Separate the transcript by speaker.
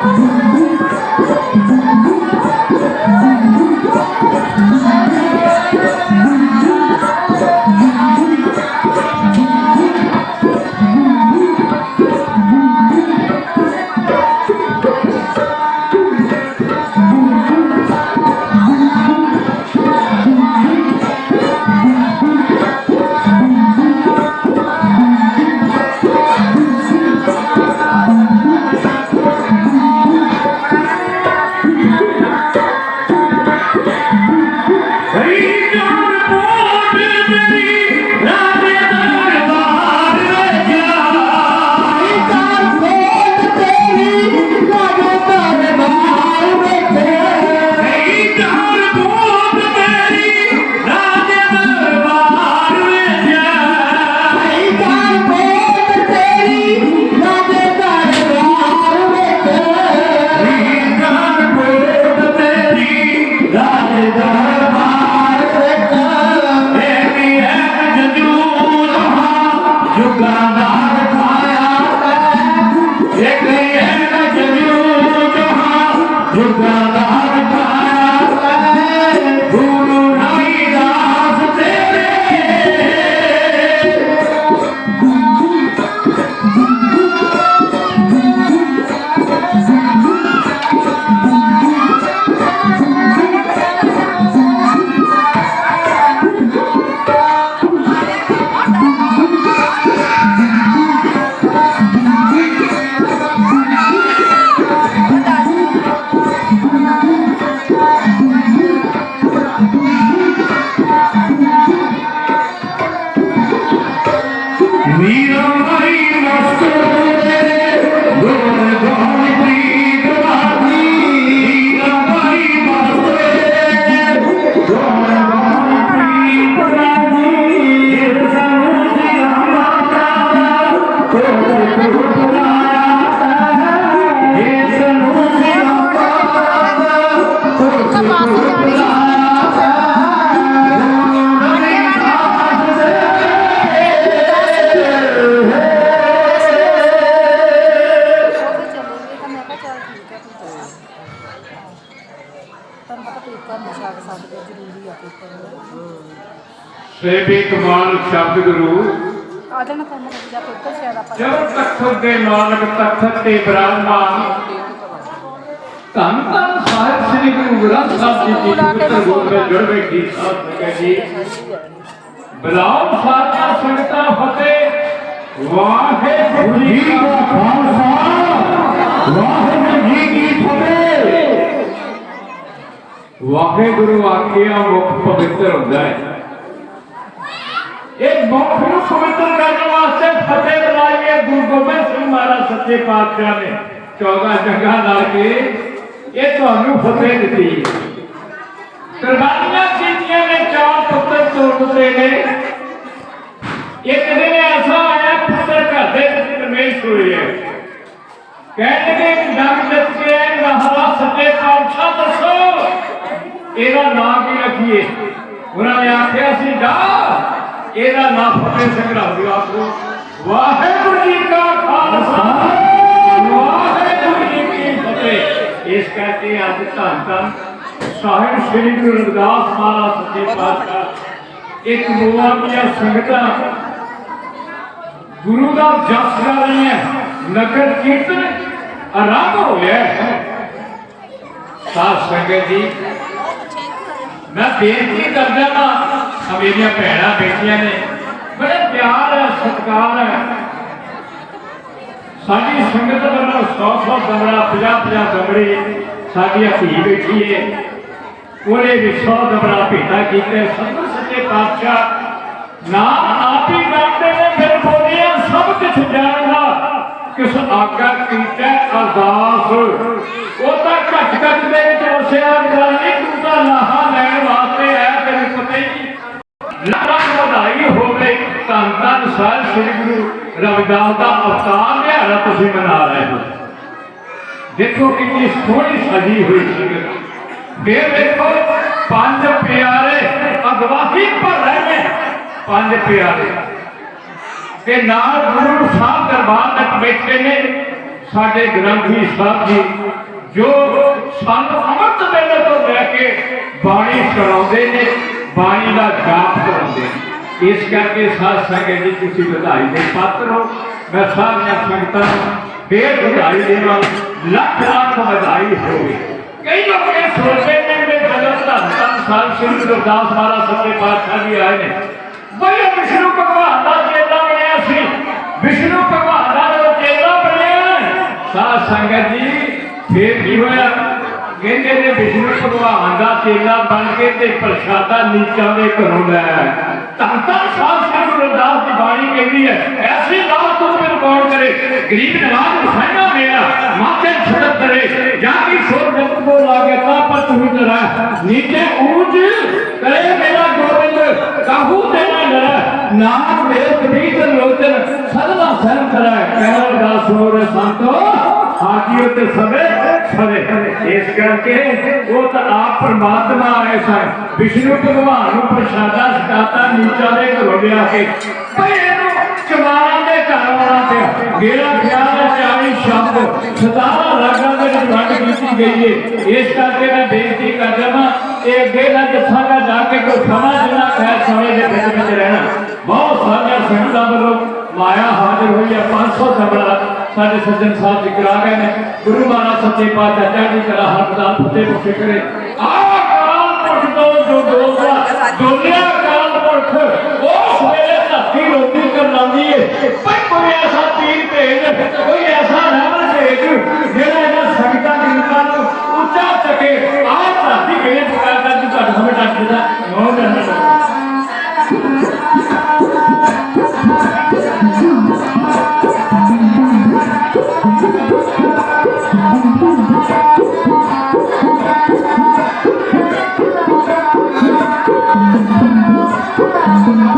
Speaker 1: ਹਰੀ
Speaker 2: ਤੁਹਾਨੂੰ ਪਤਾ ਪੇਪਰ ਨਸ਼ਾ ਕੇ ਸਾਡੇ ਕੋਲ ਜ਼ਰੂਰੀ ਆ ਪੇਪਰ
Speaker 3: ਸੇਬੀ ਕਮਾਲ ਸ਼ਬਦ ਗੁਰੂ।
Speaker 2: ਆ ਜਾਣਾ ਤਾਂ ਮੈਂ ਜਾ ਪੇਪਰ ਸ਼ਾਇਦ ਆਪਾਂ
Speaker 3: ਜਬ ਤਖਤ ਦੇ ਮਾਲਕ ਤਖਤ ਤੇ ਬਰਾਜਮਾਨ ਧੰਨ ਧੰਨ ਸਾਹਿਬ ਸ੍ਰੀ ਗੁਰੂ ਗ੍ਰੰਥ ਸਾਹਿਬ ਜੀ ਦੀ ਪਵਿੱਤਰ ਗੋਦ ਵਿੱਚ ਜੁੜ ਬੈਠੀ ਸਾਧ ਸੰਗਤ ਜੀ। ਬਲਾਉ ਸਾਧਾ ਸੰਗਤਾਂ ਫਤਿਹ। ਵਾਹਿਗੁਰੂ
Speaker 1: ਜੀ ਕਾ ਖਾਲਸਾ। ਵਾਹਿਗੁਰੂ ਜੀ ਕੀ ਫਤਿਹ।
Speaker 3: ਵਾਹਿਗੁਰੂ ਆਖਿਆ ਮੁਖ ਪਵਿੱਤਰ ਹੁੰਦਾ ਹੈ ਇਹ ਮੁਖ ਨੂੰ ਪਵਿੱਤਰ ਕਰਨ ਵਾਸਤੇ ਫਤਿਹ ਬੁਲਾਈਏ ਗੁਰੂ ਗੋਬਿੰਦ ਸਿੰਘ ਮਹਾਰਾਜ ਸੱਚੇ ਪਾਤਸ਼ਾਹ ਨੇ 14 ਜੰਗਾਂ ਨਾਲ ਕੇ ਇਹ ਤੁਹਾਨੂੰ ਫਤਿਹ ਦਿੱਤੀ ਕੁਰਬਾਨੀਆਂ ਕੀਤੀਆਂ ਨੇ ਚਾਰ ਪੁੱਤਰ ਤੋੜ ਦਿੱਤੇ ਨੇ ਇੱਕ ਦਿਨ ਐਸਾ ਆਇਆ ਪੁੱਤਰ ਘਰ ਦੇ ਵਿੱਚ ਰਮੇਸ਼ ਹੋਏ ਹੈ ਕਹਿਣਗੇ ਕਿ ਜੰਗ ਜਿੱਤ ਕੇ ਮਹਾਰਾਜ ਸੱਚੇ ਪਾਤਸ਼ਾਹ ਦੱਸੋ ਇਹਦਾ ਨਾਮ ਕੀ ਰੱਖੀਏ? ਉਹਨਾਂ ਨੇ ਆਖਿਆ ਸੀ, ਜਾ, ਇਹਦਾ ਨਾਮ ਫਤਿਹ ਸਿੰਘ ਰੱਖ ਆਖੋ ਵਾਹਿਗੁਰੂ ਜੀ ਕਾ ਖਾਲਸਾ। ਵਾਹਿਗੁਰੂ ਜੀ ਕੀ ਫਤਿਹ। ਇਸ ਕਰਕੇ ਅੱਜ ਧੰਨ ਧੰਨ ਸਾਹਿਬ ਸ੍ਰੀ ਗੁਰੂ ਰਵਿਦਾਸ ਮਹਾਰਾਜ ਸੱਚੇ ਪਾਤਸ਼ਾਹ, ਇੱਕ ਮੋਆ ਦੀਆਂ ਸੰਗਤਾਂ, ਗੁਰੂ ਦਾ ਜਸ ਕਰ ਰਹੀਆਂ, ਨਗਰ ਕੀਰਤਨ ਆਰੰਭ ਹੋ ਗਿਆ ਸਾਧ ਸੰਗਤ ਜੀ ਮੈਂ ਬੇਨਤੀ ਕਰਦਾ ਹਾਂ ਮੇਰੀਆਂ ਭੈਣਾਂ ਬੇਟੀਆਂ ਨੇ। ਬੜੇ ਪਿਆਰ ਹੈ, ਸਤਿਕਾਰ ਹੈ। ਸਾਡੀ ਸੰਗਤ ਵੱਲੋਂ 100 100 ਦਮੜਾ 50 50 ਦਮੜੇ ਸਾਡੀ ਧੀ ਬੈਠੀ ਹੈ ਉਹਨੇ ਵੀ 100 ਦਮੜਾ ਭੇਟਾ ਕੀਤੇ। ਸੰਤ ਸੱਚੇ ਪਾਤਸ਼ਾਹ ਨਾ ਆਪ ਹੀ ਕਰਦੇ ਨੇ, ਫਿਰ ਬੋਲੀਆਂ ਸਭ ਕੁਝ ਜਾਣਦਾ। ਕਿਸ ਆਗਾ ਕੀਤਾ ਅਰਦਾਸ। ਉਹ ਤਾਂ ਘੱਟ ਘੱਟ ਦੇ ਵਿੱਚ ਵਸਿਆ ਗੱਲ ਨਹੀਂ ਤੂੰ ਤਾਂ ਲਾਹਾ ਲੈਣ ਵਾਸਤੇ ਆਇਆ ਤੈਨੂੰ ਪਤਾ ਹੀ ਨਹੀਂ ਲੱਖ ਵਧਾਈ ਹੋਵੇ ਧੰਨ ਧੰਨ ਸਾਹਿਬ ਸ੍ਰੀ ਗੁਰੂ ਰਵਿਦਾਸ ਦਾ ਅਵਤਾਰ ਦਿਹਾੜਾ ਤੁਸੀਂ ਮਨਾ ਰਹੇ ਹੋ। ਦੇਖੋ ਕਿੰਨੀ ਸੋਹਣੀ ਸਜੀ ਹੋਈ ਸੀ। ਫਿਰ ਦੇਖੋ, ਪੰਜ ਪਿਆਰੇ ਅਗਵਾਹੀ ਭਰ ਰਹੇ ਨੇ ਪੰਜ ਪਿਆਰੇ। ਤੇ ਨਾਲ ਗੁਰੂ ਸਾਹਿਬ ਦਰਬਾਰ ਤੱਕ ਬੈਠੇ ਨੇ ਸਾਡੇ ਗ੍ਰੰਥੀ ਸਾਹਿਬ ਜੀ, ਜੋ ਸਾਨੂੰ ਅੰਮ੍ਰਿਤ ਵੇਲੇ ਤੋਂ ਲੈ ਕੇ ਬਾਣੀ ਸੁਣਾਉਂਦੇ ਨੇ, ਬਾਣੀ ਦਾ ਜਾਪ ਇਸ ਕਰਕੇ ਸਾਧ ਸੰਗਤ ਜੀ, ਤੁਸੀਂ ਵਧਾਈ ਦੇ ਪਾਤਰ ਹੋ। ਮੈਂ ਸਾਰੀਆਂ ਸੰਗਤਾਂ ਨੂੰ ਫੇਰ ਵਧਾਈ ਦੇਵਾਂ। ਲੱਖ ਲੱਖ ਵਧਾਈ ਹੋਵੇ। ਕਈ ਲੋਕ ਇਹ ਸੋਚਦੇ ਨੇ ਕਿ ਜਦੋਂ ਧੰਨ ਧੰਨ ਸਾਹਿਬ ਸ੍ਰੀ ਗੁਰੂ ਮਹਾਰਾਜ ਸੱਚੇ ਪਾਤਸ਼ਾਹ ਜੀ ਆਏ ਨੇ, ਬਈ ਵਿਸ਼ਨੂੰ ਭਗਵਾਨ ਦਾ ਚੇਲਾ ਬਣਿਆ ਸੀ। ਵਿਸ਼ਨੂੰ ਭਗਵਾਨ ਦਾ ਚੇਲਾ ਬਣਿਆ। ਸਾਧ ਸੰਗਤ ਜੀ, ਫੇਰ ਕੀ ਹੋਇਆ? ਕਹਿੰਦੇ ਨੇ ਵਿਸ਼ਨੂੰ ਭਗਵਾਨ ਦਾ ਚੇਲਾ ਬਣ ਕੇ ਤੇ ਪ੍ਰਸ਼ਾਦਾ ਨੀਚਾਂ ਦੇ ਘਰੋਂ ਲੈ ਆਇਆ। ਧੰਨ ਧੰਨ ਸਾਹਿਬ ਸ੍ਰੀ ਗੁਰੂ ਰਵਿਦਾਸ ਦੀ ਬਾਣੀ ਕਹਿੰਦੀ ਹੈ, ਐਸੀ ਦਾਤ ਤੁਮ ਪਰ ਕੌਣ ਕਰੇ? ਗਰੀਬ ਨਵਾਜ਼ ਹੁਸੈਨਾ ਮੇਰਾ ਮਾਥੇ ਛੜਕ ਕਰੇ, ਜਾਂ ਕੀ ਸੋਰ ਜਗਤ ਕੋ ਲਾਗੇ, ਤਾ ਪਰ ਤੂੰ ਜਰਾ ਨੀਚੇ ਊਂਚ ਕਰੇ ਮੇਰਾ ਗੋਬਿੰਦ ਕਾਹੂ ਤੇਰਾ ਨਰ ਨਾਮ ਮੇਰੇ ਕਬੀਰ ਲੋਚਨ ਸਦਵਾ ਸਹਿਮ ਕਰੈ ਕਹਿਣ ਦਾ ਸੋਰ ਸੰਤੋ ਆਜੀਓ ਤੇ ਸਵੇ ਸਵੇ। ਇਸ ਕਰਕੇ ਉਹ ਤਾਂ ਆਪ ਪਰਮਾਤਮਾ ਐਸਾ ਹੈ ਵਿਸ਼ਨੂੰ ਭਗਵਾਨ ਨੂੰ ਪ੍ਰਸ਼ਾਦਾ ਸਕਾਤਾ ਨੀਚਾ ਦੇ ਘਰੋਂ ਲਿਆ ਕੇ ਭਈ ਇਹਨੂੰ ਚਮਾਰਾਂ ਦੇ ਘਰ ਆਉਣਾ ਪਿਆ ਮੇਰਾ ਖਿਆਲ ਹੈ 40 ਸ਼ਬਦ ਸਤਾਰਾ ਰਾਗਾਂ ਦੇ ਵਿੱਚ ਵੰਡ ਕੀਤੀ ਗਈ ਹੈ ਇਸ ਕਰਕੇ ਮੈਂ ਬੇਨਤੀ ਕਰਦਾ ਜਾਵਾਂ ਇਹ ਅੱਗੇ ਨਾ ਜੱਥਾਗਾ ਜਾ ਕੇ ਕੋਈ ਸਮਾਂ ਜਿੰਨਾ ਖੈਰ ਸਮੇਂ ਦੇ ਵਿੱਚ ਵਿੱਚ ਰਹਿਣਾ। ਬਹੁਤ ਸਾਰੀਆਂ ਸੰਗਤਾਂ ਵੱਲੋਂ ਮਾਇਆ ਹਾਜ਼ਰ ਹੋਈ ਹੈ 500 ਸਬੜਾ ਸਾਡੇ ਸੱਜਣ ਸਾਹਿਬ ਜੀ ਕਰਾ ਗਏ ਨੇ। ਗੁਰੂ ਮਹਾਰਾਜ ਸੱਚੇ ਪਾਤਸ਼ਾਹ ਚੜ੍ਹਦੀ ਕਲਾ ਹਰਦਾਲ ਫਤਿਹ ਬਖਸ਼ੇ ਕਰੇ ਆਹ ਕਾਲ ਪੁਰਖ ਤੋਂ ਜੋ ਦੋਸਾ ਦੁਨੀਆ ਕਾਲ ਪੁਰਖ ਉਸ ਵੇਲੇ ਧਰਤੀ ਰੋਟੀ ਕਰ ਲਾਂਦੀ ਏ। ਪਰ ਕੋਈ ਐਸਾ ਪੀਰ ਭੇਜ, ਕੋਈ ਐਸਾ ਰਹਿਮਤ ਭੇਜ, ਜਿਹੜਾ ਇਹਨਾਂ ਸੰਗਤਾਂ ਦੀ ਹਿੰਮਤਾਂ ਨੂੰ ਉੱਚਾ ਚੱਕੇ, ਆਹ ਧਰਤੀ ਕਿਹੜੇ ਪ੍ਰਕਾਰ
Speaker 2: ਉਹਨਾਂ